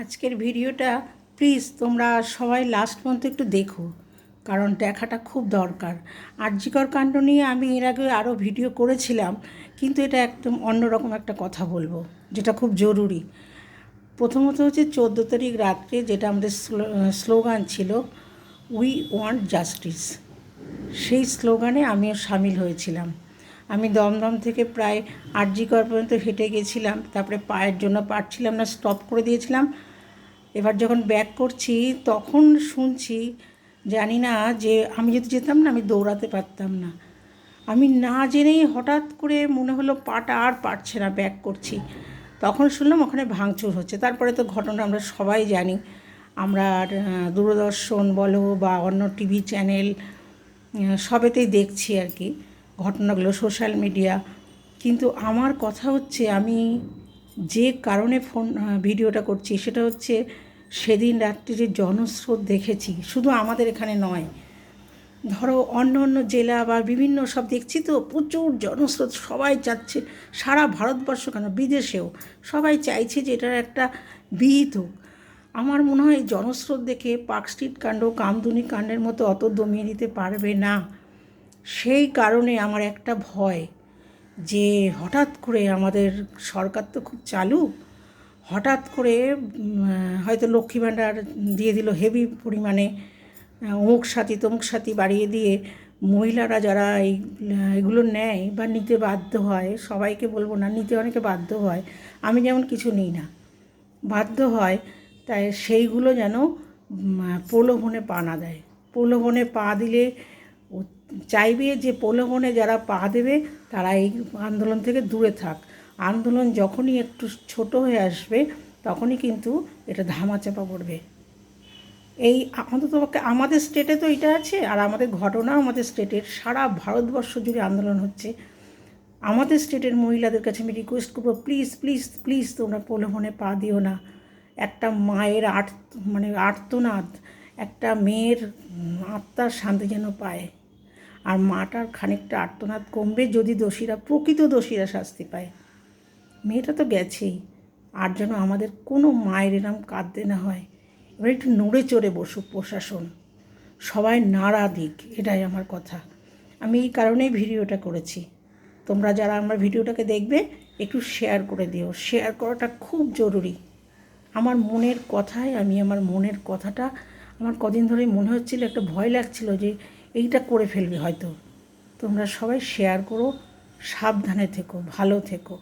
আজকের ভিডিওটা প্লিজ তোমরা সবাই লাস্ট পর্যন্ত একটু দেখো, কারণ দেখাটা খুব দরকার। আর্যিকর কাণ্ড নিয়ে আমি এর আগে আরও ভিডিও করেছিলাম, কিন্তু এটা একদম অন্যরকম একটা কথা বলব, যেটা খুব জরুরি। প্রথমত হচ্ছে চোদ্দ তারিখ রাত্রে যেটা আমাদের স্লোগান ছিল উই ওয়ান্ট জাস্টিস সেই স্লোগানে আমিও সামিল হয়েছিলাম। আমি দমদম থেকে প্রায় আরজিকর পর্যন্ত হেঁটে গেছিলাম, তারপরে পায়ের জন্য পারছিলাম না স্টপ করে দিয়েছিলাম। এবার যখন ব্যাক করছি, তখন শুনছি, জানি না যে আমি যদি যেতাম না, আমি দৌড়াতে পারতাম না। আমি না জেনেই হঠাৎ করে মনে হলো পাটা আর পারছে না ব্যাক করছি। তখন শুনলাম ওখানে ভাঙচুর হচ্ছে। তারপরে তো ঘটনা আমরা সবাই জানি। আমরা দূরদর্শন বলো বা অন্য টিভি চ্যানেল সবেতেই দেখছি আর কি। ঘটনাগুলো সোশ্যাল মিডিয়া কিন্তু আমার কথা হচ্ছে, আমি যে কারণে ফোন ভিডিওটা করছি, সেটা হচ্ছে সেদিন রাত্রি যে জনস্রোত দেখেছি, শুধু আমাদের এখানে নয়। ধরো, অন্য অন্য জেলা বা বিভিন্ন সব দেখছি তো, প্রচুর জনস্রোত, সবাই চাচ্ছে, সারা ভারতবর্ষ কেন? বিদেশেও। সবাই চাইছে যে এটার একটা বিহিত আমার মনে হয় জনস্রোত দেখে পার্ক স্ট্রিট কাণ্ড, কামদুনি কাণ্ডের মতো অত দমিয়ে দিতে পারবে না। সেই কারণে আমার একটা ভয় যে হঠাৎ করে আমাদের সরকার তো খুব চালু, হঠাৎ করে হয়তো লক্ষ্মী ভাণ্ডার দিয়ে দিল হেভি পরিমাণে অমুক সাথী তমুক সাথী বাড়িয়ে দিয়ে মহিলারা যারা এই এগুলো নেয় বা নিতে বাধ্য হয়, সবাইকে বলব না, নিতে অনেকে বাধ্য হয়, আমি যেমন কিছু নিই না, বাধ্য হয়, তাই সেইগুলো যেন প্রলোভনে পা না দেয়। প্রলোভনে পা দিলে চাইবে যে প্রলোভনে যারা পা দেবে, তারা এই আন্দোলন থেকে দূরে থাক। আন্দোলন যখনই একটু ছোট হয়ে আসবে, তখনই কিন্তু এটা ধামাচাপা পড়বে। এই অন্তত আমাদের স্টেটে তো এটা আছে, আর আমাদের ঘটনা আমাদের স্টেটের সারা ভারতবর্ষ জুড়ে আন্দোলন হচ্ছে। আমাদের স্টেটের মহিলাদের কাছে আমি রিকোয়েস্ট করব প্লিজ প্লিজ প্লিজ তোমরা প্রলোভনে পা দিও না। একটা মায়ের আর্ট মানে আর্তনাদ, একটা মেয়ের আত্মার শান্তি যেন পায়। আর মাটার খানিকটা আর্তনাদ কমবে যদি দোষীরা, প্রকৃত দোষীরা শাস্তি পায়। মেয়েটা তো গেছেই, আর যেন আমাদের কোনো মায়ের এরম কাঁদতে না হয়। এবার একটু নড়ে চড়ে বসুক প্রশাসন। সবাই নাড়া দিক, এটাই আমার কথা। আমি এই কারণেই ভিডিওটা করেছি। তোমরা যারা আমার ভিডিওটাকে দেখবে, একটু শেয়ার করে দিও। শেয়ার করাটা খুব জরুরি। আমার মনের কথায়, আমি আমার মনের কথাটা, আমার কদিন ধরেই মনে হচ্ছিল, একটা ভয় লাগছিল যে এইটা করে ফেলবে হয়তো। তোমরা সবাই শেয়ার করো সাবধানে থেকো ভালো থেকো।